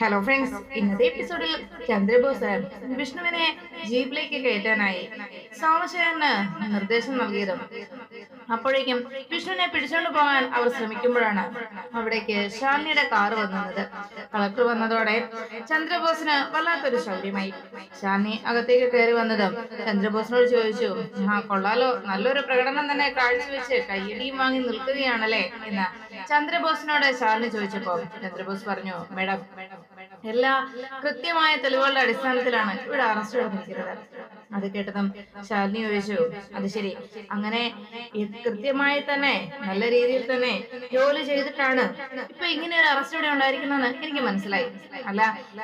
Hello friends ഇന്നത്തെ എപ്പിസോഡിൽ ചന്ദ്രബോസ് വിഷ്ണുവിനെ ജീപ്പിലേക്ക് കയറ്റാനായി സോമശേഖരന് നിർദ്ദേശം നൽകിയതും. അപ്പോഴേക്കും വിഷ്ണുവിനെ പിടിച്ചുകൊണ്ട് പോകാൻ അവർ ശ്രമിക്കുമ്പോഴാണ് അവിടേക്ക് ശാലിനിയുടെ കാറ് വന്നത്. കളക്ടർ വന്നതോടെ ചന്ദ്രബോസിന് വല്ലാത്തൊരു ശൗര്യമായി ശാലിനി അകത്തേക്ക് കയറി വന്നതും ചന്ദ്രബോസിനോട് ചോദിച്ചു ആ കൊള്ളാലോ നല്ലൊരു പ്രകടനം തന്നെ കാഴ്ചവെച്ച് കയ്യടിയും വാങ്ങി നിൽക്കുകയാണല്ലേ? എന്ന് ചന്ദ്രബോസിനോട് ശാലിനി ചോദിച്ചപ്പോ ചന്ദ്രബോസ് പറഞ്ഞു മേഡം എല്ലാ കൃത്യമായ തെളിവുകളുടെ അടിസ്ഥാനത്തിലാണ് ഇവിടെ അറസ്റ്റ് നടന്നിരിക്കുന്നത് അത് കേട്ടതും ശാലിനി ചോദിച്ചു അത് ശരി. അങ്ങനെ കൃത്യമായി തന്നെ നല്ല രീതിയിൽ തന്നെ ജോലി ചെയ്തിട്ടാണ് ഇപ്പൊ ഇങ്ങനെ ഒരു അറസ്റ്റ് ഇവിടെ ഉണ്ടായിരിക്കുന്നതെന്ന് എനിക്ക് മനസ്സിലായി. അല്ല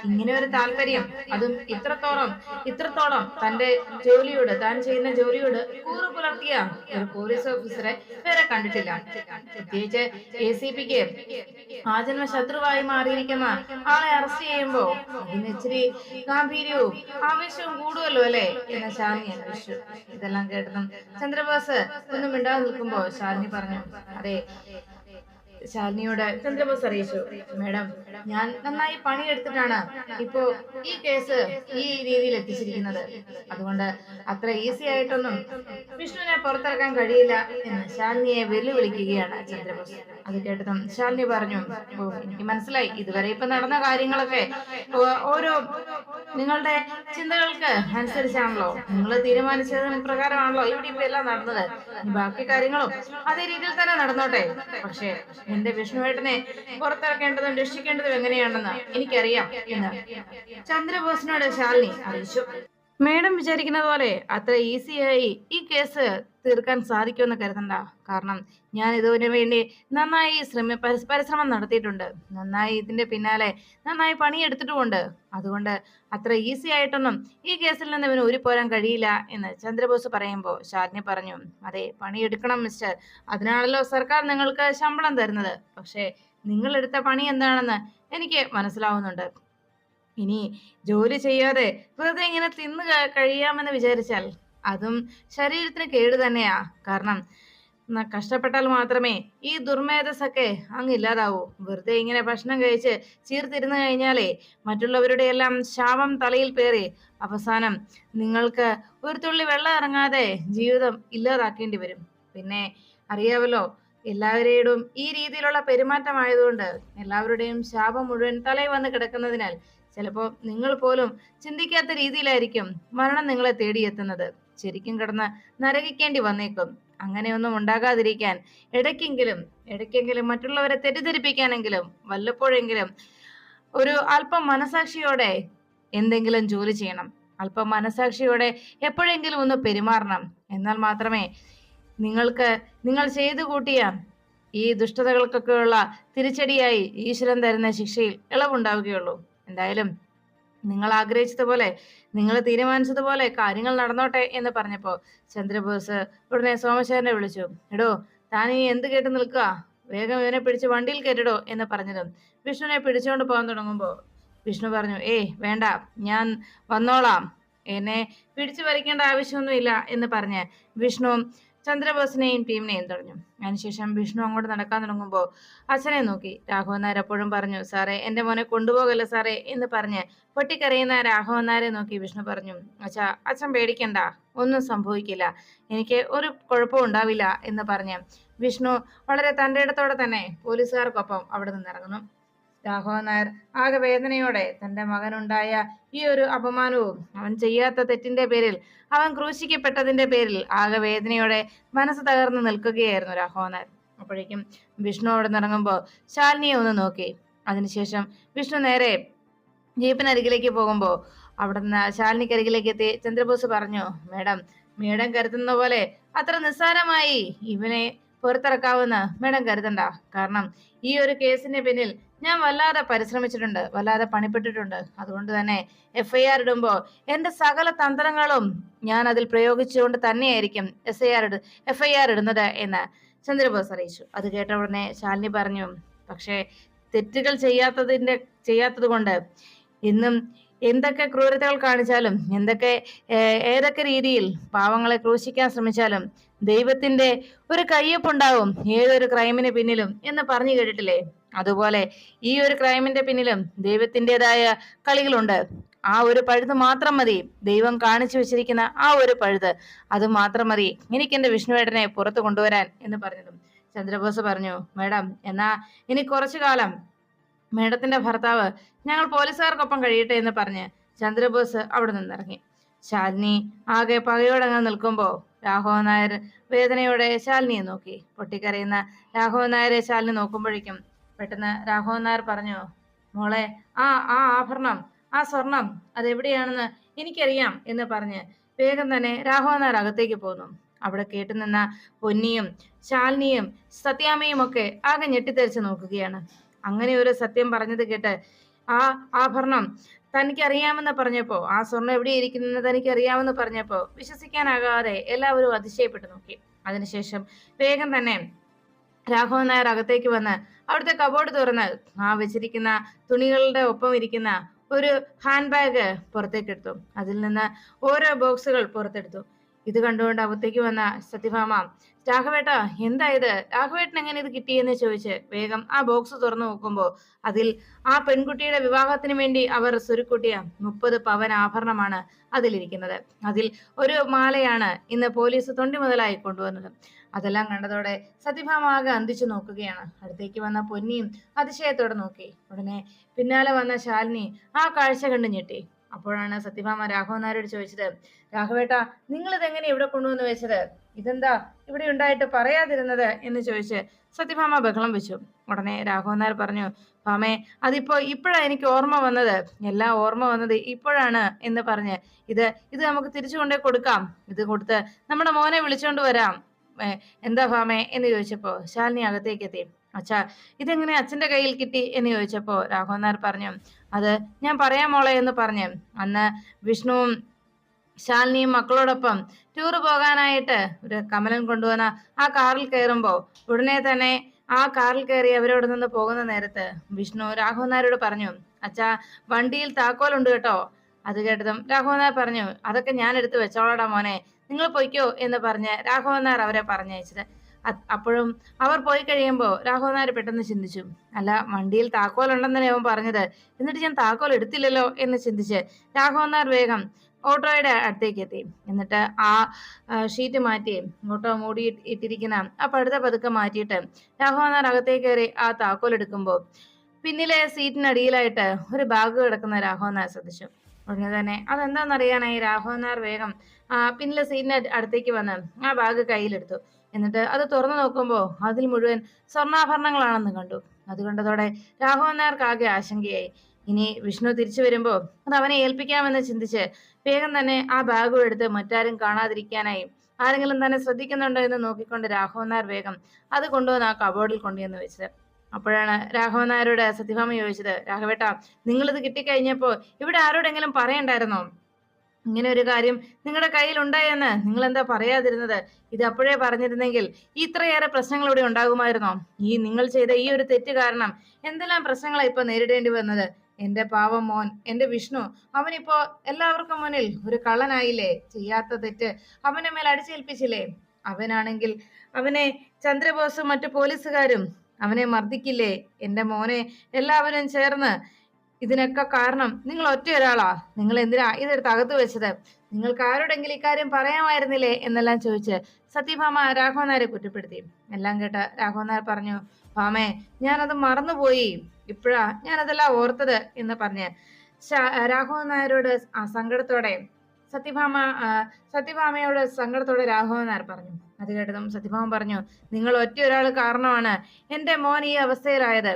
ഇങ്ങനെ ഒരു താല്പര്യം അതും ഇത്രത്തോളം ഇത്രത്തോളം തന്റെ ജോലിയോട് താൻ ചെയ്യുന്ന ജോലിയോട് കൂറു പുലർത്തിയ ഒരു പോലീസ് ഓഫീസറെ വേറെ കണ്ടിട്ടില്ല. പ്രത്യേകിച്ച് എ സി പിക്ക് ആജന്മ ശത്രുവായി മാറിയിരിക്കുന്ന ആളെ അറസ്റ്റ് ചെയ്യുമ്പോ അതിന് ഇച്ചിരി ഗാംഭീര്യവും ആവേശവും കൂടുമല്ലോ അല്ലേ? എന്ന് ശാലിനി അന്വേഷിച്ചു. ഇതെല്ലാം കേട്ടതും ചന്ദ്രബോസ് ഒന്നും മിണ്ടാതെ നിൽക്കുമ്പോ ശാലിനി പറഞ്ഞു അതെ ശാലിനിയോട് ചന്ദ്രബോസ് അറിയിച്ചു. മേഡം ഞാൻ നന്നായി പണിയെടുത്തിട്ടാണ് ഇപ്പോ ഈ കേസ് ഈ രീതിയിൽ എത്തിച്ചിരിക്കുന്നത്. അതുകൊണ്ട് അത്ര ഈസി ആയിട്ടൊന്നും വിഷ്ണുവിനെ പുറത്തിറക്കാൻ കഴിയില്ല എന്ന് ശാലിനിയെ വെല്ലുവിളിക്കുകയാണ് ചന്ദ്രബോസ്. അത് കേട്ടതും ശാലിനി പറഞ്ഞു ഓ എനിക്ക് മനസ്സിലായി. ഇതുവരെ ഇപ്പൊ നടന്ന കാര്യങ്ങളൊക്കെ ഓരോ നിങ്ങളുടെ ചിന്തകൾക്ക് അനുസരിച്ചാണല്ലോ. നിങ്ങൾ തീരുമാനിച്ചതിന് പ്രകാരമാണല്ലോ ഇവിടെ ഇപ്പൊ എല്ലാം നടന്നത്. ബാക്കി കാര്യങ്ങളും അതേ രീതിയിൽ തന്നെ നടന്നോട്ടെ. പക്ഷേ എന്റെ വിഷ്ണുവേട്ടനെ പുറത്തിറക്കേണ്ടതും രക്ഷിക്കേണ്ടതും എങ്ങനെയാണെന്ന് എനിക്കറിയാം എന്ന്. ചന്ദ്രബോസിനോട് ശാലിനി അറിയിച്ചു. മേഡം വിചാരിക്കുന്ന പോലെ അത്ര ഈസിയായി ഈ കേസ് തീർക്കാൻ സാധിക്കുമെന്ന് കരുതണ്ട. കാരണം ഞാൻ ഇതിനു വേണ്ടി നന്നായി ശ്രമ പരിശ്രമം നടത്തിയിട്ടുണ്ട്. നന്നായി ഇതിന്റെ പിന്നാലെ നന്നായി പണിയെടുത്തിട്ടുമുണ്ട്. അതുകൊണ്ട് അത്ര ഈസി ആയിട്ടൊന്നും ഈ കേസിൽ നിന്ന് ഇവന് ഒരു പോരാൻ കഴിയില്ല എന്ന് ചന്ദ്രബോസ് പറയുമ്പോൾ ശാലിനി പറഞ്ഞു അതെ പണിയെടുക്കണം മിസ്റ്റർ അതിനാണല്ലോ സർക്കാർ നിങ്ങൾക്ക് ശമ്പളം തരുന്നത്. പക്ഷേ നിങ്ങൾ എടുത്ത പണി എന്താണെന്ന് എനിക്ക് മനസ്സിലാവുന്നുണ്ട്. ഇനി ജോലി ചെയ്യാതെ വെറുതെ ഇങ്ങനെ തിന്നു കഴിയാമെന്ന് വിചാരിച്ചാൽ അതും ശരീരത്തിന് കേട് തന്നെയാ. കാരണം കഷ്ടപ്പെട്ടാൽ മാത്രമേ ഈ ദുർമേധസ്സൊക്കെ അങ്ങ് ഇല്ലാതാവൂ. വെറുതെ ഇങ്ങനെ ഭക്ഷണം കഴിച്ച് ചീർത്തിരുന്നു കഴിഞ്ഞാലേ മറ്റുള്ളവരുടെ എല്ലാം ശാപം തലയിൽ പേറി അവസാനം നിങ്ങൾക്ക് ഒരു തുള്ളി വെള്ളം ഇറങ്ങാതെ ജീവിതം ഇല്ലാതാക്കേണ്ടി വരും. പിന്നെ അറിയാവല്ലോ എല്ലാവരുടെയും ഈ രീതിയിലുള്ള പെരുമാറ്റമായതുകൊണ്ട് എല്ലാവരുടെയും ശാപം മുഴുവൻ തലയിൽ വന്ന് കിടക്കുന്നതിനാൽ ചിലപ്പോൾ നിങ്ങൾ പോലും ചിന്തിക്കാത്ത രീതിയിലായിരിക്കും മരണം നിങ്ങളെ തേടിയെത്തുന്നത്. ശരിക്കും കിടന്ന് നരകിക്കേണ്ടി വന്നേക്കും. അങ്ങനെയൊന്നും ഉണ്ടാകാതിരിക്കാൻ ഇടയ്ക്കെങ്കിലും ഇടയ്ക്കെങ്കിലും മറ്റുള്ളവരെ തെറ്റിദ്ധരിപ്പിക്കാനെങ്കിലും വല്ലപ്പോഴെങ്കിലും ഒരു അല്പം മനസാക്ഷിയോടെ എന്തെങ്കിലും ജോലി ചെയ്യണം. അല്പം മനസാക്ഷിയോടെ എപ്പോഴെങ്കിലും ഒന്ന് പെരുമാറണം. എന്നാൽ മാത്രമേ നിങ്ങൾക്ക് നിങ്ങൾ ചെയ്തു കൂട്ടിയ ഈ ദുഷ്ടതകൾക്കൊക്കെയുള്ള തിരിച്ചടിയായി ഈശ്വരൻ തരുന്ന ശിക്ഷയിൽ ഇളവുണ്ടാവുകയുള്ളൂ. എന്തായാലും നിങ്ങൾ ആഗ്രഹിച്ചതുപോലെ നിങ്ങൾ തീരുമാനിച്ചതുപോലെ കാര്യങ്ങൾ നടന്നോട്ടെ എന്ന് പറഞ്ഞപ്പോ ചന്ദ്രബോസ് ഉടനെ സോമശേഖരനെ വിളിച്ചു. എടോ താൻ ഈ എന്ത് കേട്ട് നിൽക്കുക? വേഗം ഇവനെ പിടിച്ച് വണ്ടിയിൽ കയറ്റിടോ എന്ന് പറഞ്ഞതും വിഷ്ണുവിനെ പിടിച്ചുകൊണ്ട് പോകാൻ തുടങ്ങുമ്പോ വിഷ്ണു പറഞ്ഞു ഏയ് വേണ്ട ഞാൻ വന്നോളാം. എന്നെ പിടിച്ചു വരയ്ക്കേണ്ട ആവശ്യമൊന്നുമില്ല എന്ന് പറഞ്ഞ് വിഷ്ണു ചന്ദ്രബോസിനെയും ടീമിനെയും തുടഞ്ഞു. അതിനുശേഷം വിഷ്ണു അങ്ങോട്ട് നടക്കാൻ തുടങ്ങുമ്പോൾ അച്ഛനെ നോക്കി. രാഘവൻ നായർ എപ്പോഴും പറഞ്ഞു സാറേ എന്റെ മോനെ കൊണ്ടുപോകല്ല സാറേ? എന്ന് പറഞ്ഞ് പൊട്ടിക്കരയുന്ന രാഘവൻ നായരെ നോക്കി വിഷ്ണു പറഞ്ഞു അച്ഛാ അച്ഛൻ പേടിക്കണ്ട ഒന്നും സംഭവിക്കില്ല. എനിക്ക് ഒരു കുഴപ്പവും ഉണ്ടാവില്ല എന്ന് പറഞ്ഞ് വിഷ്ണു വളരെ തന്റെ ഇടത്തോടെ തന്നെ പോലീസുകാർക്കൊപ്പം അവിടെ നിന്നിറങ്ങുന്നു രാഘവൻ നായർ ആകെ വേദനയോടെ തന്റെ മകനുണ്ടായ ഈ ഒരു അപമാനവും അവൻ ചെയ്യാത്ത തെറ്റിന്റെ പേരിൽ അവൻ ക്രൂശിക്കപ്പെട്ടതിന്റെ പേരിൽ ആകെ വേദനയോടെ മനസ്സ് തകർന്നു നിൽക്കുകയായിരുന്നു രാഘവൻ നായർ. അപ്പോഴേക്കും വിഷ്ണു അവിടെ നിറങ്ങുമ്പോൾ ശാലിനിയെ ഒന്ന് നോക്കി. അതിനുശേഷം വിഷ്ണു നേരെ ജീപ്പിനരികിലേക്ക് പോകുമ്പോൾ അവിടെ നിന്ന് ശാലിനിക്കരികിലേക്ക് എത്തി. ചന്ദ്രബോസ് പറഞ്ഞു മേഡം മേഡം കരുതുന്ന പോലെ അത്ര നിസ്സാരമായി ഇവനെ പുറത്തിറക്കാവുന്ന മേഡം കരുതണ്ട. കാരണം ഈ ഒരു കേസിന്റെ പിന്നിൽ ഞാൻ വല്ലാതെ പരിശ്രമിച്ചിട്ടുണ്ട് വല്ലാതെ പണിപ്പെട്ടിട്ടുണ്ട്. അതുകൊണ്ട് തന്നെ എഫ് ഐ ആർ ഇടുമ്പോൾ എന്റെ സകല തന്ത്രങ്ങളും ഞാൻ അതിൽ പ്രയോഗിച്ചുകൊണ്ട് തന്നെയായിരിക്കും എസ് ഐ ആർ ഇട എഫ് ഐ ആർ ഇടുന്നത് എന്ന് ചന്ദ്രബോസ് അറിയിച്ചു. അത് കേട്ട ഉടനെ ശാലിനി പറഞ്ഞു പക്ഷേ തെറ്റുകൾ ചെയ്യാത്തതിന്റെ ചെയ്യാത്തത് കൊണ്ട് ഇന്നും എന്തൊക്കെ ക്രൂരതകൾ കാണിച്ചാലും എന്തൊക്കെ ഏതൊക്കെ രീതിയിൽ പാവങ്ങളെ ക്രൂശിക്കാൻ ശ്രമിച്ചാലും ദൈവത്തിന്റെ ഒരു കയ്യൊപ്പുണ്ടാവും ഏതൊരു ക്രൈമിന് പിന്നിലും എന്ന് പറഞ്ഞു കേട്ടിട്ടില്ലേ? അതുപോലെ ഈ ഒരു ക്രൈമിന്റെ പിന്നിലും ദൈവത്തിന്റെതായ കളികളുണ്ട്. ആ ഒരു പഴുത് മാത്രം മതി. ദൈവം കാണിച്ചു വെച്ചിരിക്കുന്ന ആ ഒരു പഴുത് അത് മാത്രം മതി. എനിക്ക് എന്റെ വിഷ്ണുവേട്ടനെ പുറത്തു കൊണ്ടുവരാൻ എന്ന് പറഞ്ഞതും ചന്ദ്രബോസ് പറഞ്ഞു മേഡം എന്നാ ഇനി കുറച്ചു കാലം മേഡത്തിന്റെ ഭർത്താവ് ഞങ്ങൾ പോലീസുകാർക്കൊപ്പം കഴിയട്ടെ എന്ന് പറഞ്ഞ് ചന്ദ്രബോസ് അവിടെ നിന്നിറങ്ങി. ശാലിനി ആകെ പകയോടങ്ങ് നിൽക്കുമ്പോൾ രാഘവൻ നായർ വേദനയോടെ ശാലിനിയെ നോക്കി. പൊട്ടിക്കരയുന്ന രാഘവൻ നായരെ ശാലിനി നോക്കുമ്പോഴേക്കും പെട്ടെന്ന് രാഘവൻ നായർ പറഞ്ഞു മോളെ ആ ആ ആഭരണം ആ സ്വർണം അതെവിടെയാണെന്ന് എനിക്കറിയാം എന്ന് പറഞ്ഞ് വേഗം തന്നെ രാഘവൻ നായർ അകത്തേക്ക് പോന്നു. അവിടെ കേട്ടുനിന്ന പൊന്നിയും ശാലിനിയും സത്യാമയും ഒക്കെ ആകെ ഞെട്ടിത്തെറിച്ച് നോക്കുകയാണ്. അങ്ങനെ ഒരു സത്യം പറഞ്ഞത് കേട്ട് ആ ആഭരണം തനിക്ക് അറിയാമെന്ന് പറഞ്ഞപ്പോ ആ സ്വർണം എവിടെ ഇരിക്കുന്നത് തനിക്ക് അറിയാമെന്ന് പറഞ്ഞപ്പോ വിശ്വസിക്കാനാകാതെ എല്ലാവരും അതിശയപ്പെട്ടു നോക്കി. അതിനുശേഷം വേഗം തന്നെ രാഘവൻ നായർ അകത്തേക്ക് വന്ന് അവിടുത്തെ കബോർഡ് തുറന്ന് ആ വെച്ചിരിക്കുന്ന തുണികളുടെ ഒപ്പം ഇരിക്കുന്ന ഒരു ഹാൻഡ് ബാഗ് പുറത്തേക്ക് എടുത്തു അതിൽ നിന്ന് ഓരോ ബോക്സുകൾ പുറത്തെടുത്തു. ഇത് കണ്ടുകൊണ്ട് അകത്തേക്ക് വന്ന സത്യഭാമ രാഘവേട്ട എന്തായത്? രാഘവേട്ടൻ എങ്ങനെ ഇത് കിട്ടിയെന്ന് ചോദിച്ച് വേഗം ആ ബോക്സ് തുറന്നു നോക്കുമ്പോൾ അതിൽ ആ പെൺകുട്ടിയുടെ വിവാഹത്തിന് വേണ്ടി അവർ സുരുക്കുട്ടിയ മുപ്പത് പവൻ ആഭരണമാണ് അതിലിരിക്കുന്നത്. അതിൽ ഒരു മാലയാണ് ഇന്ന് പോലീസ് തൊണ്ടി മുതലായി കൊണ്ടുവന്നത്. അതെല്ലാം കണ്ടതോടെ സത്യഭാമ ആകെ അന്തിച്ചു നോക്കുകയാണ്. അടുത്തേക്ക് വന്ന പൊന്നിയും അതിശയത്തോടെ നോക്കി. ഉടനെ പിന്നാലെ വന്ന ശാലിനി ആ കാഴ്ച കണ്ടു ഞെട്ടി. അപ്പോഴാണ് സത്യഭാമ രാഘവൻ നായരോട് ചോദിച്ചത് രാഘവേട്ട നിങ്ങൾ ഇതെങ്ങനെ ഇവിടെ കൊണ്ടുവന്ന് വെച്ചത്? ഇതെന്താ ഇവിടെ ഉണ്ടായിട്ട് പറയാതിരുന്നത്? എന്ന് ചോദിച്ച് സത്യഭാമ ബഹളം വെച്ചു. ഉടനെ രാഘവൻ നായർ പറഞ്ഞു ഭാമേ അതിപ്പോ ഇപ്പോഴാണ് എനിക്ക് ഓർമ്മ വന്നത്. എല്ലാം ഓർമ്മ വന്നത് ഇപ്പോഴാണ് എന്ന് പറഞ്ഞ് ഇത് ഇത് നമുക്ക് തിരിച്ചു കൊണ്ടേ കൊടുക്കാം. ഇത് കൊടുത്ത് നമ്മുടെ മോനെ വിളിച്ചുകൊണ്ട് വരാം. എന്താ ഫാമേ എന്ന് ചോദിച്ചപ്പോ ശാലിനി അകത്തേക്ക് എത്തി. അച്ഛാ ഇതെങ്ങനെ അച്ഛന്റെ കയ്യിൽ കിട്ടി? എന്ന് ചോദിച്ചപ്പോ രാഘവൻ നായർ പറഞ്ഞു അത് ഞാൻ പറയാം മോളെ എന്ന് പറഞ്ഞ്. അന്ന് വിഷ്ണുവും ശാലിനിയും മക്കളോടൊപ്പം ടൂർ പോകാനായിട്ട് ഒരു കമലൻ കൊണ്ടുവന്ന ആ കാറിൽ കയറുമ്പോൾ ഉടനെ തന്നെ ആ കാറിൽ കയറി അവരോട് നിന്ന് പോകുന്ന നേരത്ത് വിഷ്ണു രാഘവൻ നായരോട് പറഞ്ഞു അച്ഛാ വണ്ടിയിൽ താക്കോലുണ്ട് കേട്ടോ. അത് കേട്ടതും രാഘവൻ നായർ പറഞ്ഞു അതൊക്കെ ഞാൻ എടുത്ത് വെച്ചോളടാ മോനെ. നിങ്ങൾ പൊയ്ക്കോ എന്ന് പറഞ്ഞ് രാഘവനാർ അവരെ പറഞ്ഞയച്ചത്. അപ്പോഴും അവർ പോയി കഴിയുമ്പോൾ രാഘവനാർ പെട്ടെന്ന് ചിന്തിച്ചു. അല്ല വണ്ടിയിൽ താക്കോൽ ഉണ്ടെന്നല്ലേ അവൻ പറഞ്ഞത്. എന്നിട്ട് ഞാൻ താക്കോൽ എടുത്തില്ലല്ലോ എന്ന് ചിന്തിച്ച് രാഘവനാർ വേഗം ഓട്ടോയുടെ അടുത്തേക്ക് എത്തി. എന്നിട്ട് ആ ഷീറ്റ് മാറ്റി ഓട്ടോ മൂടി ഇട്ടിരിക്കുന്ന ആ പഴുത പതുക്കെ മാറ്റിയിട്ട് രാഘവനാർ അകത്തേക്ക് കയറി ആ താക്കോൽ എടുക്കുമ്പോൾ പിന്നിലെ സീറ്റിനടിയിലായിട്ട് ഒരു ബാഗ് കിടക്കുന്ന രാഘവനാർ ശ്രദ്ധിച്ചു. ഉടനെ തന്നെ അതെന്താണെന്നറിയാനായി രാഘവനാർ വേഗം ആ പിന്നിലെ സീറ്റിന് അടുത്തേക്ക് വന്ന് ആ ബാഗ് കയ്യിലെടുത്തു. എന്നിട്ട് അത് തുറന്നു നോക്കുമ്പോൾ അതിൽ മുഴുവൻ സ്വർണാഭരണങ്ങളാണെന്ന് കണ്ടു. അത് കണ്ടതോടെ രാഘവൻ നായർക്ക് ആകെ ആശങ്കയായി. ഇനി വിഷ്ണു തിരിച്ചു വരുമ്പോൾ അത് അവനെ ഏൽപ്പിക്കാമെന്ന് ചിന്തിച്ച് വേഗം തന്നെ ആ ബാഗും എടുത്ത് മറ്റാരും കാണാതിരിക്കാനായി ആരെങ്കിലും തന്നെ ശ്രദ്ധിക്കുന്നുണ്ടോ എന്ന് നോക്കിക്കൊണ്ട് രാഘവൻ നായർ വേഗം അത് കൊണ്ടുവന്ന് ആ കബോർഡിൽ കൊണ്ടുവന്ന് വെച്ചത്. അപ്പോഴാണ് രാഘവൻ നായരോട് സത്യഭാമ ചോദിച്ചത് രാഘവേട്ട നിങ്ങളിത് കിട്ടിക്കഴിഞ്ഞപ്പോ ഇവിടെ ആരോടെങ്കിലും പറയണ്ടായിരുന്നോ? ഇങ്ങനെ ഒരു കാര്യം നിങ്ങളുടെ കയ്യിൽ ഉണ്ടായെന്ന് നിങ്ങൾ എന്താ പറയാതിരുന്നത്? ഇത് അപ്പോഴേ പറഞ്ഞിരുന്നെങ്കിൽ ഇത്രയേറെ പ്രശ്നങ്ങൾ ഇവിടെ ഉണ്ടാകുമായിരുന്നോ? ഈ നിങ്ങൾ ചെയ്ത ഈ ഒരു തെറ്റ് കാരണം എന്തെല്ലാം പ്രശ്നങ്ങളാണ് ഇപ്പൊ നേരിടേണ്ടി വന്നത്? എന്റെ പാവം മോൻ എന്റെ വിഷ്ണു അവനിപ്പോ എല്ലാവർക്കും മുന്നിൽ ഒരു കള്ളനായില്ലേ? ചെയ്യാത്ത തെറ്റ്. അവനെ മേൽ അടിച്ചേൽപ്പിച്ചില്ലേ? അവനാണെങ്കിൽ അവനെ ചന്ദ്രബോസും മറ്റു പോലീസുകാരും അവനെ മർദ്ദിക്കില്ലേ? എന്റെ മോനെ എല്ലാവരും ചേർന്ന് ഇതിനൊക്കെ കാരണം നിങ്ങൾ ഒറ്റ ഒരാളാ. നിങ്ങൾ എന്തിനാ ഇതെടുത്ത് അകത്ത് വെച്ചത്? നിങ്ങൾക്ക് ആരോടെങ്കിലും ഇക്കാര്യം പറയാമായിരുന്നില്ലേ? എന്നെല്ലാം ചോദിച്ച് സത്യഭാമ രാഘവൻ നായരെ കുറ്റപ്പെടുത്തി. എല്ലാം കേട്ട രാഘവൻ നായർ പറഞ്ഞു ഭാമേ ഞാനത് മറന്നുപോയി. ഇപ്പോഴാ ഞാനതെല്ലാം ഓർത്തത് എന്ന് പറഞ്ഞ് രാഘവൻ നായരോട് ആ സങ്കടത്തോടെ സത്യഭാമ സത്യഭാമയോട് സങ്കടത്തോടെ രാഘവൻ നായർ പറഞ്ഞു. അത് കേട്ടതും സത്യഭാമ പറഞ്ഞു നിങ്ങൾ ഒറ്റ ഒരാൾ കാരണമാണ് എന്റെ മോൻ ഈ അവസ്ഥയിലായത്.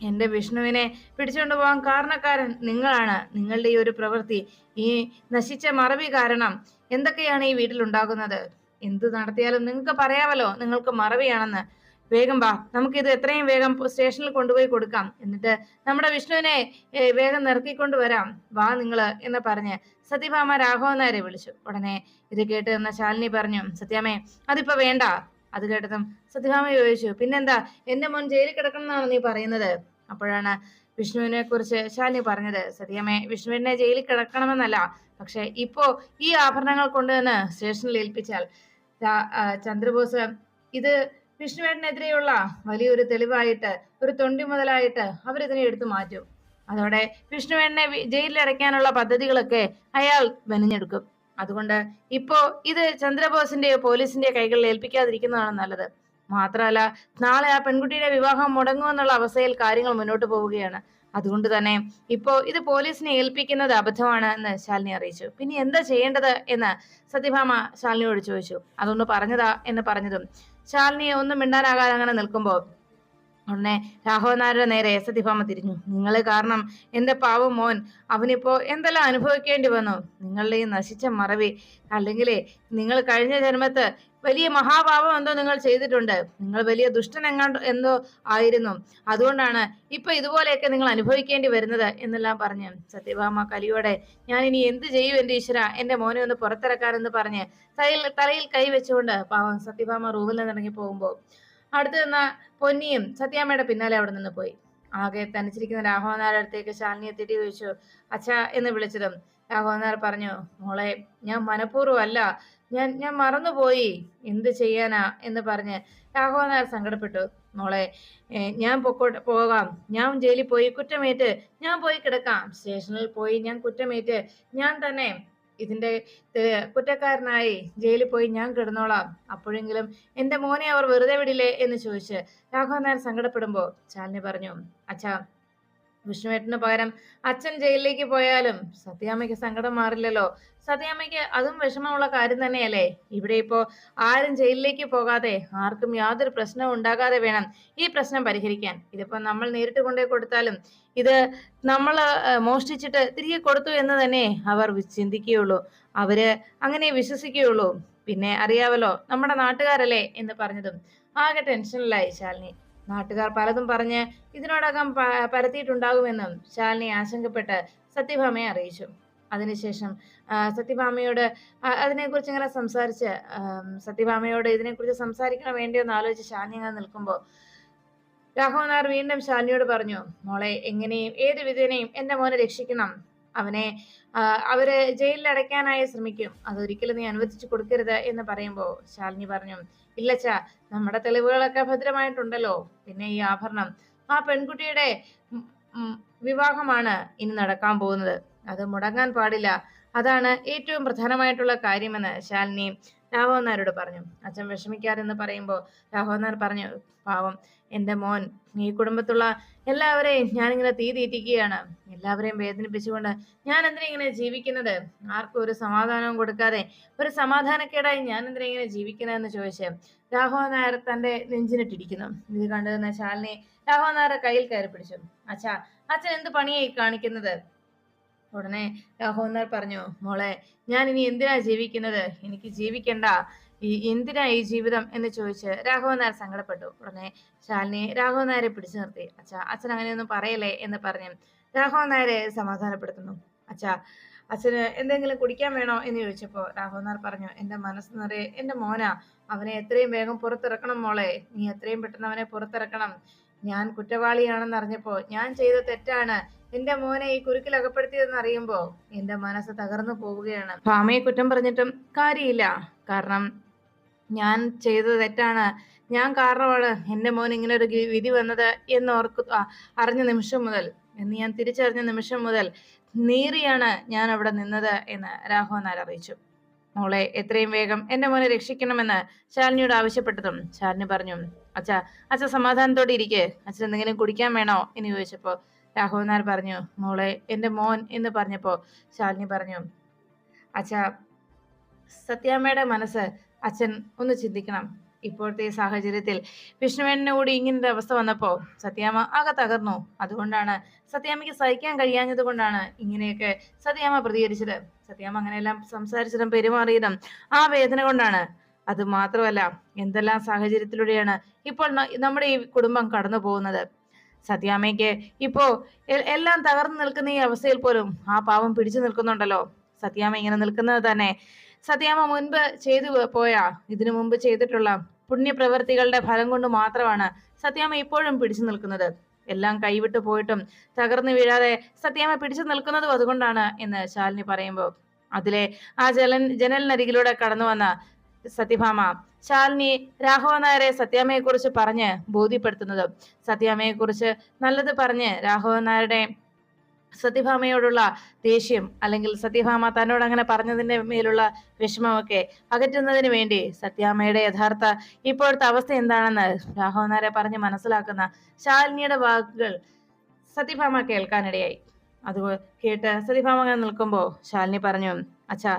എന്റെ വിഷ്ണുവിനെ പിടിച്ചുകൊണ്ട് പോകാൻ കാരണക്കാരൻ നിങ്ങളാണ്. നിങ്ങളുടെ ഈ ഒരു പ്രവൃത്തി ഈ നശിച്ച മറവി കാരണം എന്തൊക്കെയാണ് ഈ വീട്ടിൽ ഉണ്ടാകുന്നത് എന്ത് നടത്തിയാലും നിങ്ങൾക്ക് പറയാമല്ലോ നിങ്ങൾക്ക് മറവിയാണെന്ന്. വേഗം വാ നമുക്കിത് എത്രയും വേഗം സ്റ്റേഷനിൽ കൊണ്ടുപോയി കൊടുക്കാം. എന്നിട്ട് നമ്മുടെ വിഷ്ണുവിനെ വേഗം നിറക്കിക്കൊണ്ട് വരാം. വാ നിങ്ങൾ എന്ന് പറഞ്ഞ് സത്യഭാമ രാഘവൻ വിളിച്ചു. ഉടനെ ഇത് കേട്ട് എന്ന ശാലിനി പറഞ്ഞു സത്യാമേ അതിപ്പോ വേണ്ട. അത് കേട്ടതും സത്യഭാമ ചോദിച്ചു പിന്നെന്താ? എന്റെ മോൻ ജയിലിൽ കിടക്കണം എന്നാണ് നീ പറയുന്നത്? അപ്പോഴാണ് വിഷ്ണുവിനെ കുറിച്ച് ശാലിനി പറഞ്ഞത് സത്യമേ വിഷ്ണുവിനെ ജയിലിൽ കിടക്കണമെന്നല്ല പക്ഷെ ഇപ്പോ ഈ ആഭരണങ്ങൾ കൊണ്ടുവന്ന് സ്റ്റേഷനിൽ ഏൽപ്പിച്ചാൽ ചന്ദ്രബോസ് ഇത് വിഷ്ണുവേട്ടനെതിരെയുള്ള വലിയൊരു തെളിവായിട്ട് ഒരു തൊണ്ടി മുതലായിട്ട് അവരിതിനെ എടുത്തു മാറ്റും. അതോടെ വിഷ്ണുവേട്ടനെ ജയിലിൽ ജയിലിലടയ്ക്കാനുള്ള പദ്ധതികളൊക്കെ അയാൾ മെനഞ്ഞെടുക്കും. അതുകൊണ്ട് ഇപ്പോ ഇത് ചന്ദ്രബോസിന്റെയോ പോലീസിന്റെയോ കൈകളിൽ ഏൽപ്പിക്കാതിരിക്കുന്നതാണ് നല്ലത്. മാത്രമല്ല നാളെ ആ പെൺകുട്ടിയുടെ വിവാഹം മുടങ്ങുമെന്നുള്ള അവസ്ഥയിൽ കാര്യങ്ങൾ മുന്നോട്ട് പോവുകയാണ്. അതുകൊണ്ട് തന്നെ ഇപ്പോ ഇത് പോലീസിനെ ഏൽപ്പിക്കുന്നത് അബദ്ധമാണ് എന്ന് ശാലിനി അറിയിച്ചു. പിന്നെ എന്താ ചെയ്യേണ്ടത് എന്ന് സത്യഭാമ ശാലിനിയോട് ചോദിച്ചു. അതൊന്ന് പറഞ്ഞതാ എന്ന് പറഞ്ഞതും. ശാലിനിയെ ഒന്നും മിണ്ടാനാകാതെ അങ്ങനെ നിൽക്കുമ്പോൾ ഉടനെ രാഘവനാരുടെ നേരെ സതിഭാമ തിരിഞ്ഞു. നിങ്ങൾ കാരണം എന്റെ പാവം മോൻ അവനിപ്പോ എന്തെല്ലാം അനുഭവിക്കേണ്ടി വന്നു? നിങ്ങളുടെ ഈ നശിച്ച മറവി. അല്ലെങ്കിൽ നിങ്ങൾ കഴിഞ്ഞ ജന്മത്ത് വലിയ മഹാപാപം എന്തോ നിങ്ങൾ ചെയ്തിട്ടുണ്ട്. നിങ്ങൾ വലിയ ദുഷ്ടൻ എങ്ങാണ്ട് എന്തോ ആയിരുന്നു. അതുകൊണ്ടാണ് ഇപ്പൊ ഇതുപോലെയൊക്കെ നിങ്ങൾ അനുഭവിക്കേണ്ടി വരുന്നത് എന്നെല്ലാം പറഞ്ഞ്. സത്യഭാമ കലിയോടെ ഞാൻ ഇനി എന്ത് ചെയ്യും എന്റെ ഈശ്വര? എന്റെ മോനെ ഒന്ന് പുറത്തിറക്കാനെന്ന് പറഞ്ഞ് തലയിൽ തലയിൽ കൈ വെച്ചുകൊണ്ട് പാവം സത്യഭാമ റൂമിൽ നിന്ന് ഇറങ്ങി പോകുമ്പോൾ അടുത്ത് നിന്ന പൊന്നിയും സത്യാമ്മയുടെ പിന്നാലെ അവിടെ നിന്ന് പോയി. ആകെ തനിച്ചിരിക്കുന്ന രാഘവനാരുടെ അടുത്തേക്ക് ശാലിനി എത്തിയിട്ട് ചോദിച്ചു അച്ഛ എന്ന് വിളിച്ചതും രാഘവനാർ പറഞ്ഞു മോളെ ഞാൻ മനഃപൂർവം അല്ല ഞാൻ ഞാൻ മറന്നുപോയി എന്ത് ചെയ്യാനാ? എന്ന് പറഞ്ഞ് രാഘവനാർ സങ്കടപ്പെട്ടു. മോളെ ഞാൻ പൊക്കോട്ട് പോകാം ഞാൻ ജയിലിൽ പോയി കുറ്റമേറ്റ് ഞാൻ പോയി കിടക്കാം സ്റ്റേഷനിൽ പോയി ഞാൻ കുറ്റമേറ്റ് ഞാൻ തന്നെ ഇതിന്റെ കുറ്റക്കാരനായി ജയിലിൽ പോയി ഞാൻ കിടന്നോളാം. അപ്പോഴെങ്കിലും എന്റെ മോനെ അവർ വെറുതെ വിടില്ലേ? എന്ന് ചോദിച്ച് രാഘവൻ നായർ സങ്കടപ്പെടുമ്പോ ശാലിനി പറഞ്ഞു അച്ഛാ വിഷ്ണുവേട്ടന് പകരം അച്ഛൻ ജയിലിലേക്ക് പോയാലും സത്യാമ്മയ്ക്ക് സങ്കടം മാറില്ലല്ലോ. സത്യാമ്മയ്ക്ക് അതും വിഷമമുള്ള കാര്യം തന്നെയല്ലേ? ഇവിടെ ഇപ്പോ ആരും ജയിലിലേക്ക് പോകാതെ ആർക്കും യാതൊരു പ്രശ്നവും ഉണ്ടാകാതെ വേണം ഈ പ്രശ്നം പരിഹരിക്കാൻ. ഇതിപ്പോ നമ്മൾ നേരിട്ട് കൊണ്ടേ കൊടുത്താലും ഇത് നമ്മൾ മോഷ്ടിച്ചിട്ട് തിരികെ കൊടുത്തു എന്ന് തന്നെ അവർ ചിന്തിക്കുകയുള്ളൂ. അവർ അങ്ങനെ വിശ്വസിക്കുകയുള്ളൂ. പിന്നെ അറിയാവല്ലോ നമ്മുടെ നാട്ടുകാരല്ലേ എന്ന് പറഞ്ഞതും. ആകെ ടെൻഷനിലായി ശാലിനി. നാട്ടുകാർ പലതും പറഞ്ഞ് ഇതിനോടകം പരത്തിയിട്ടുണ്ടാകുമെന്നും ശാലിനി ആശങ്കപ്പെട്ട് സത്യഭാമയെ അറിയിച്ചു. അതിനുശേഷം സത്യഭാമയോട് അതിനെക്കുറിച്ച് ഇങ്ങനെ സംസാരിച്ച് സത്യഭാമയോട് ഇതിനെക്കുറിച്ച് സംസാരിക്കണം വേണ്ടിയോ എന്ന് ആലോചിച്ച് ശാലിനി അങ്ങനെ നിൽക്കുമ്പോൾ രാഘവൻ നായർ വീണ്ടും ശാലിനിയോട് പറഞ്ഞു മോളെ എങ്ങനെയും ഏത് വിധേനയും എന്റെ മോനെ രക്ഷിക്കണം. അവനെ അവർ ജയിലിൽ അടയ്ക്കാനായി ശ്രമിക്കും. അതൊരിക്കലും നീ അനുവദിച്ചു കൊടുക്കരുത് എന്ന് പറയുമ്പോൾ ശാലിനി പറഞ്ഞു ഇല്ലച്ച നമ്മുടെ തെളിവുകളൊക്കെ ഭദ്രമായിട്ടുണ്ടല്ലോ. പിന്നെ ഈ ആഭരണം. ആ പെൺകുട്ടിയുടെ വിവാഹമാണ് ഇനി നടക്കാൻ പോകുന്നത്. അത് മുടങ്ങാൻ പാടില്ല. അതാണ് ഏറ്റവും പ്രധാനമായിട്ടുള്ള കാര്യമെന്ന് ശാലിനി രാഘവന്നാരോട് പറഞ്ഞു. അച്ഛൻ വിഷമിക്കാതെന്ന് പറയുമ്പോൾ രാഘവന്നാർ പറഞ്ഞു പാവം എന്റെ മോൻ ഈ കുടുംബത്തുള്ള എല്ലാവരെയും ഞാനിങ്ങനെ തീ തീറ്റിക്കുകയാണ്. എല്ലാവരെയും വേദനിപ്പിച്ചുകൊണ്ട് ഞാൻ എന്തിനാ ഇങ്ങനെ ജീവിക്കുന്നത്? ആർക്കും ഒരു സമാധാനവും കൊടുക്കാതെ. ഒരു സമാധാനക്കേടായി ഞാൻ എന്തിനാ ഇങ്ങനെ ജീവിക്കുന്നതെന്ന് ചോദിച്ച് രാഘവൻ നായർ തന്റെ നെഞ്ചിനിട്ടിരിക്കുന്നു. ഇത് കണ്ടുവന്ന ശാലിനെ രാഘവൻ നായരുടെ കയ്യിൽ കയറി പിടിച്ചു. അച്ഛാ അച്ഛൻ എന്ത് പണിയായി കാണിക്കുന്നത്? ഉടനെ രാഘവൻ നായർ പറഞ്ഞു മോളെ ഞാൻ ഇനി എന്തിനാ ജീവിക്കുന്നത്? എനിക്ക് ജീവിക്കണ്ട. ഈ എന്തിനാ ഈ ജീവിതം? എന്ന് ചോദിച്ച് രാഘവൻ നായർ സങ്കടപ്പെട്ടു. ഉടനെ ശാലിനി രാഘവൻ നായരെ പിടിച്ചു നിർത്തി. അച്ഛാ അച്ഛൻ അങ്ങനെയൊന്നും പറയല്ലേ? എന്ന് പറഞ്ഞ് രാഘവൻ നായരെ സമാധാനപ്പെടുത്തുന്നു. അച്ഛാ അച്ഛന് എന്തെങ്കിലും കുടിക്കാൻ വേണോ? എന്ന് ചോദിച്ചപ്പോ രാഘവൻ നായർ പറഞ്ഞു എന്റെ മനസ്സ് നിറയെ എന്റെ മോന അവനെ എത്രയും വേഗം പുറത്തിറക്കണം മോളെ നീ എത്രയും പെട്ടെന്ന് അവനെ പുറത്തിറക്കണം. ഞാൻ കുറ്റവാളിയാണെന്ന് അറിഞ്ഞപ്പോ ഞാൻ ചെയ്ത തെറ്റാണ്. എന്റെ മോനെ ഈ കുരുക്കിൽ അകപ്പെടുത്തിയതെന്ന് അറിയുമ്പോ എന്റെ മനസ്സ് തകർന്നു പോവുകയാണ്. ഭാമയെ കുറ്റം പറഞ്ഞിട്ടും കാര്യമില്ല. കാരണം ഞാൻ ചെയ്തത് തെറ്റാണ്. ഞാൻ കാരണമാണ് എന്റെ മോൻ ഇങ്ങനെ ഒരു വിധി വന്നത് എന്ന് ഓർക്കു അറിഞ്ഞ നിമിഷം മുതൽ എന്ന് ഞാൻ തിരിച്ചറിഞ്ഞ നിമിഷം മുതൽ നീറിയാണ് ഞാൻ അവിടെ നിന്നത് എന്ന് നായർ അറിയിച്ചു. മോളെ എത്രയും വേഗം എന്റെ മോനെ രക്ഷിക്കണമെന്ന് ശാലിനിയോട് ആവശ്യപ്പെട്ടതും ശാലിനി പറഞ്ഞു അച്ഛ അച്ഛ സമാധാനത്തോടെ ഇരിക്കെ. അച്ഛൻ എന്തെങ്കിലും കുടിക്കാൻ വേണോ? എന്ന് ചോദിച്ചപ്പോ രാഘവൻ നായർ പറഞ്ഞു മോളെ എന്റെ മോൻ എന്ന് പറഞ്ഞപ്പോ ശാലിനി പറഞ്ഞു അച്ഛ സത്യാമ്മയുടെ മനസ്സ് അച്ഛൻ ഒന്ന് ചിന്തിക്കണം. ഇപ്പോഴത്തെ സാഹചര്യത്തിൽ. വിഷ്ണുവേട്ടന് കൂടി ഇങ്ങനൊരു അവസ്ഥ വന്നപ്പോ സത്യാമ്മ ആകെ തകർന്നു. അതുകൊണ്ടാണ് സത്യാമ്മയ്ക്ക് സഹിക്കാൻ കഴിയാഞ്ഞത് കൊണ്ടാണ് ഇങ്ങനെയൊക്കെ സത്യാമ്മ പ്രതികരിച്ചത്. സത്യാമ്മ അങ്ങനെയെല്ലാം സംസാരിച്ചതും പെരുമാറിയതും ആ വേദന കൊണ്ടാണ്. അത് മാത്രമല്ല എന്തെല്ലാം സാഹചര്യത്തിലൂടെയാണ് ഇപ്പോൾ നമ്മുടെ ഈ കുടുംബം കടന്നു പോകുന്നത്. സത്യാമ്മയ്ക്ക് ഇപ്പോ എല്ലാം തകർന്നു നിൽക്കുന്ന ഈ അവസ്ഥയിൽ പോലും ആ പാവം പിടിച്ചു നിൽക്കുന്നുണ്ടല്ലോ. സത്യാമ്മ ഇങ്ങനെ നിൽക്കുന്നത് തന്നെ. സത്യാമ്മ മുൻപ് ചെയ്തു പോയ ഇതിനു മുമ്പ് ചെയ്തിട്ടുള്ള പുണ്യപ്രവർത്തികളുടെ ഫലം കൊണ്ട് മാത്രമാണ് സത്യാമ്മ ഇപ്പോഴും പിടിച്ചു നിൽക്കുന്നത്. എല്ലാം കൈവിട്ടു പോയിട്ടും തകർന്നു വീഴാതെ സത്യാമ്മ പിടിച്ചു നിൽക്കുന്നതും അതുകൊണ്ടാണ് എന്ന് ശാലിനി പറയുമ്പോൾ. അതിലെ ആ ജലൻ ജനലിനരികിലൂടെ കടന്നു വന്ന സത്യഭാമ ശാലിനി രാഘവ നായരെ സത്യാമ്മയെക്കുറിച്ച് പറഞ്ഞ് ബോധ്യപ്പെടുത്തുന്നത്. സത്യാമ്മയെക്കുറിച്ച് നല്ലത് പറഞ്ഞ് രാഘവ നായരുടെ സത്യഭാമയോടുള്ള ദേഷ്യം അല്ലെങ്കിൽ സത്യഭാമ തന്നോട് അങ്ങനെ പറഞ്ഞതിന്റെ മേലുള്ള വിഷമമൊക്കെ അകറ്റുന്നതിന് വേണ്ടി സത്യാമ്മയുടെ യഥാർത്ഥ ഇപ്പോഴത്തെ അവസ്ഥ എന്താണെന്ന് രാഘവനാരെ പറഞ്ഞ് മനസ്സിലാക്കുന്ന ശാലിനിയുടെ വാക്കുകൾ സത്യഭാമ കേൾക്കാനിടയായി. അത് കേട്ട് സത്യഭാമ അങ്ങനെ നിൽക്കുമ്പോൾ ശാലിനി പറഞ്ഞു അച്ഛാ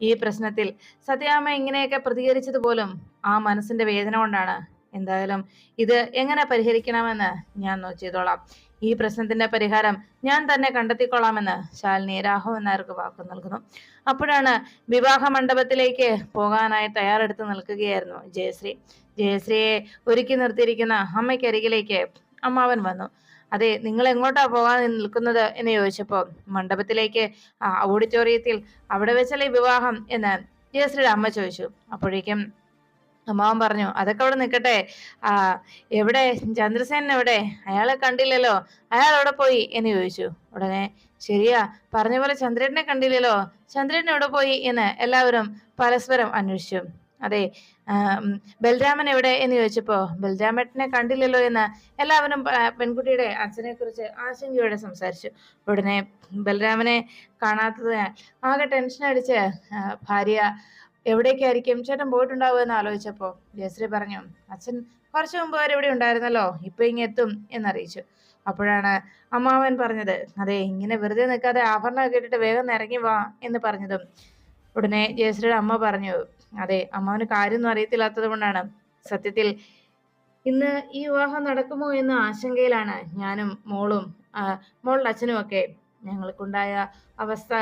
ഈ പ്രശ്നത്തിൽ സത്യാമ്മ ഇങ്ങനെയൊക്കെ പ്രതികരിച്ചത് പോലും ആ മനസ്സിന്റെ വേദന കൊണ്ടാണ്. എന്തായാലും ഇത് എങ്ങനെ പരിഹരിക്കണമെന്ന് ഞാൻ ചെയ്തോളാം ഈ പ്രശ്നത്തിന്റെ പരിഹാരം ഞാൻ തന്നെ കണ്ടെത്തിക്കൊള്ളാമെന്ന് ശാലിനി രാഘവൻ നായർക്ക് വാക്ക് നൽകുന്നു. അപ്പോഴാണ് വിവാഹ മണ്ഡപത്തിലേക്ക് പോകാനായി തയ്യാറെടുത്ത് നിൽക്കുകയായിരുന്നു ജയശ്രീ. ജയശ്രീയെ ഒരുക്കി നിർത്തിയിരിക്കുന്ന അമ്മയ്ക്കരികിലേക്ക് അമ്മാവൻ വന്നു. അതെ നിങ്ങൾ എങ്ങോട്ടാ പോകാൻ നിൽക്കുന്നത് എന്ന് ചോദിച്ചപ്പോൾ മണ്ഡപത്തിലേക്ക് ഓഡിറ്റോറിയത്തിൽ അവിടെ വെച്ചല്ലേ വിവാഹം എന്ന് ജയശ്രീയുടെ അമ്മ ചോദിച്ചു. അപ്പോഴേക്കും അമ്മാവൻ പറഞ്ഞു അതൊക്കെ അവിടെ നിൽക്കട്ടെ ആ എവിടെ? ചന്ദ്രസേനൻ എവിടെ അയാളെ കണ്ടില്ലല്ലോ. അയാൾ എവിടെ പോയി? എന്ന് ചോദിച്ചു. ഉടനെ ശരിയാ പറഞ്ഞ പോലെ ചന്ദ്രനെ കണ്ടില്ലല്ലോ. ചന്ദ്രൻ എവിടെ പോയി? എന്ന് എല്ലാവരും പരസ്പരം അന്വേഷിച്ചു. അതെ ബൽരാമൻ എവിടെ? എന്ന് ചോദിച്ചപ്പോ ബൽരാമേട്ടനെ കണ്ടില്ലല്ലോ എന്ന് എല്ലാവരും പെൺകുട്ടിയുടെ അച്ഛനെ കുറിച്ച് ആശങ്കയോടെ സംസാരിച്ചു. ഉടനെ ബൽരാമനെ കാണാത്തതിനാൽ ആകെ ടെൻഷൻ അടിച്ച് ഭാര്യ എവിടേക്കായിരിക്കും? ചേട്ടൻ പോയിട്ടുണ്ടാവുക എന്ന് ആലോചിച്ചപ്പോ ജയശ്രീ പറഞ്ഞു അച്ഛൻ കുറച്ചു മുമ്പ് വരെ ഇവിടെ ഉണ്ടായിരുന്നല്ലോ ഇപ്പൊ ഇങ്ങെത്തും എന്നറിയിച്ചു. അപ്പോഴാണ് അമ്മാവൻ പറഞ്ഞത് അതെ ഇങ്ങനെ വെറുതെ നിൽക്കാതെ ആഭരണം കേട്ടിട്ട് വേഗം ഇറങ്ങി വാ എന്ന് പറഞ്ഞതും. ഉടനെ ജയശ്രീയുടെ അമ്മ പറഞ്ഞു അതെ അമ്മാവന് കാര്യമൊന്നും അറിയത്തില്ലാത്തത് കൊണ്ടാണ്. സത്യത്തിൽ ഇന്ന് ഈ വിവാഹം നടക്കുമോ എന്ന ആശങ്കയിലാണ് ഞാനും മോളും മോളുടെ അച്ഛനും ഒക്കെ. ഞങ്ങൾക്കുണ്ടായ അവസ്ഥ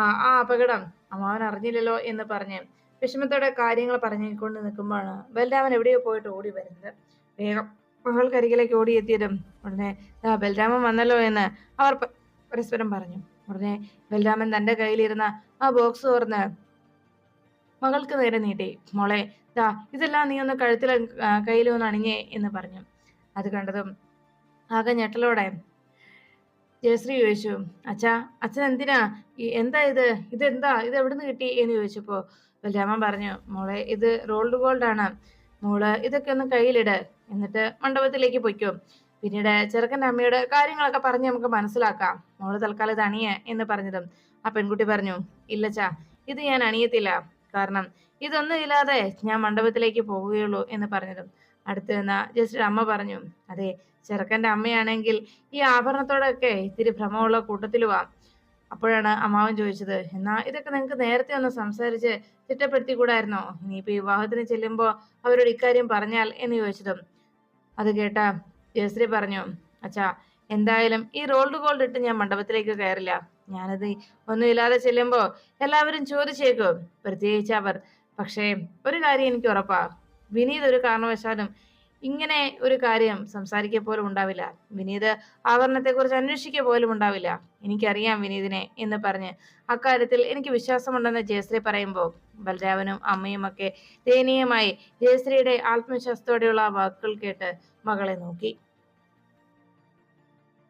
ആ അപകടം അമ്മാവൻ അറിഞ്ഞില്ലല്ലോ എന്ന് പറഞ്ഞ് വിഷമത്തോടെ കാര്യങ്ങൾ പറഞ്ഞുകൊണ്ട് നിൽക്കുമ്പോഴാണ് ബലരാമൻ എവിടെയോ പോയിട്ട് ഓടി വരുന്നത്. വേഗം മകൾക്കരികിലേക്ക് ഓടിയെത്തിയതും ഉടനെ ബലരാമൻ വന്നല്ലോ എന്ന് അവർ പരസ്പരം പറഞ്ഞു. ഉടനെ ബലരാമൻ തന്റെ കയ്യിലിരുന്ന ആ ബോക്സ് തുറന്ന് മകൾക്ക് നേരെ നീട്ടി. മോളെ ദാ ഇതെല്ലാം നീ ഒന്ന് കഴുത്തിൽ കയ്യിൽ ഒന്ന് അണിഞ്ഞേ എന്ന് പറഞ്ഞു. അത് കണ്ടതും ആകെ ഞെട്ടലോടെ ജയശ്രീ ചോദിച്ചു അച്ഛാ അച്ഛൻ എന്തിനാ? എന്താ ഇത്? ഇത് എന്താ ഇത് എവിടുന്ന് കിട്ടി? എന്ന് ചോദിച്ചപ്പോ ബലരാമൻ പറഞ്ഞു മോളെ ഇത് റോൾഡ് ഗോൾഡ് ആണ്. മോൾ ഇതൊക്കെ ഒന്ന് കയ്യിലിട്. എന്നിട്ട് മണ്ഡപത്തിലേക്ക് പൊയ്ക്കും. പിന്നീട് ചെറുക്കന്റെ അമ്മയുടെ കാര്യങ്ങളൊക്കെ പറഞ്ഞ് നമുക്ക് മനസ്സിലാക്കാം. മോൾ തൽക്കാലം ഇത് അണിയ എന്ന് പറഞ്ഞതും. ആ പെൺകുട്ടി പറഞ്ഞു ഇല്ലച്ചാ ഇത് ഞാൻ അണിയത്തില്ല. കാരണം ഇതൊന്നും ഇല്ലാതെ ഞാൻ മണ്ഡപത്തിലേക്ക് പോവുകയുള്ളൂ എന്ന് പറഞ്ഞതും. അടുത്ത് നിന്ന ജസ്റ്റ് അമ്മ പറഞ്ഞു അതെ ചെറുക്കന്റെ അമ്മയാണെങ്കിൽ ഈ ആഭരണത്തോടൊക്കെ ഇത്തിരി ഭ്രമമുള്ള കൂട്ടത്തിലുവാ അപ്പോഴാണ് അമ്മാവൻ ചോദിച്ചത് എന്നാ ഇതൊക്കെ നിങ്ങൾക്ക് നേരത്തെ ഒന്ന് സംസാരിച്ച് കൂടായിരുന്നോ ഇനിയിപ്പോ വിവാഹത്തിന് ചെല്ലുമ്പോ അവരോട് ഇക്കാര്യം പറഞ്ഞാൽ? എന്ന് ചോദിച്ചതും. അത് കേട്ട ജയശ്രീ പറഞ്ഞു അച്ഛാ എന്തായാലും ഈ റോൾഡ് ഗോൾഡ് ഇട്ട് ഞാൻ മണ്ഡപത്തിലേക്ക് കയറില്ല. ഞാനത് ഒന്നുമില്ലാതെ ചെല്ലുമ്പോ എല്ലാവരും ചോദിച്ചേക്കും പ്രത്യേകിച്ച് അവർ. പക്ഷേ ഒരു കാര്യം എനിക്ക് ഉറപ്പാ. വിനീത് ഒരു കാരണവശാലും ഇങ്ങനെ ഒരു കാര്യം സംസാരിക്കുക പോലും ഉണ്ടാവില്ല. വിനീത് ആവരണത്തെക്കുറിച്ച് അന്വേഷിക്കുക പോലും ഉണ്ടാവില്ല. എനിക്കറിയാം വിനീതിനെ എന്ന് പറഞ്ഞ് അക്കാര്യത്തിൽ എനിക്ക് വിശ്വാസമുണ്ടെന്ന് ജയശ്രീ പറയുമ്പോൾ ബലരാമനും അമ്മയും ഒക്കെ ദയനീയമായി ജയശ്രീയുടെ ആത്മവിശ്വാസത്തോടെയുള്ള വാക്കുകൾ കേട്ട് മകളെ നോക്കി.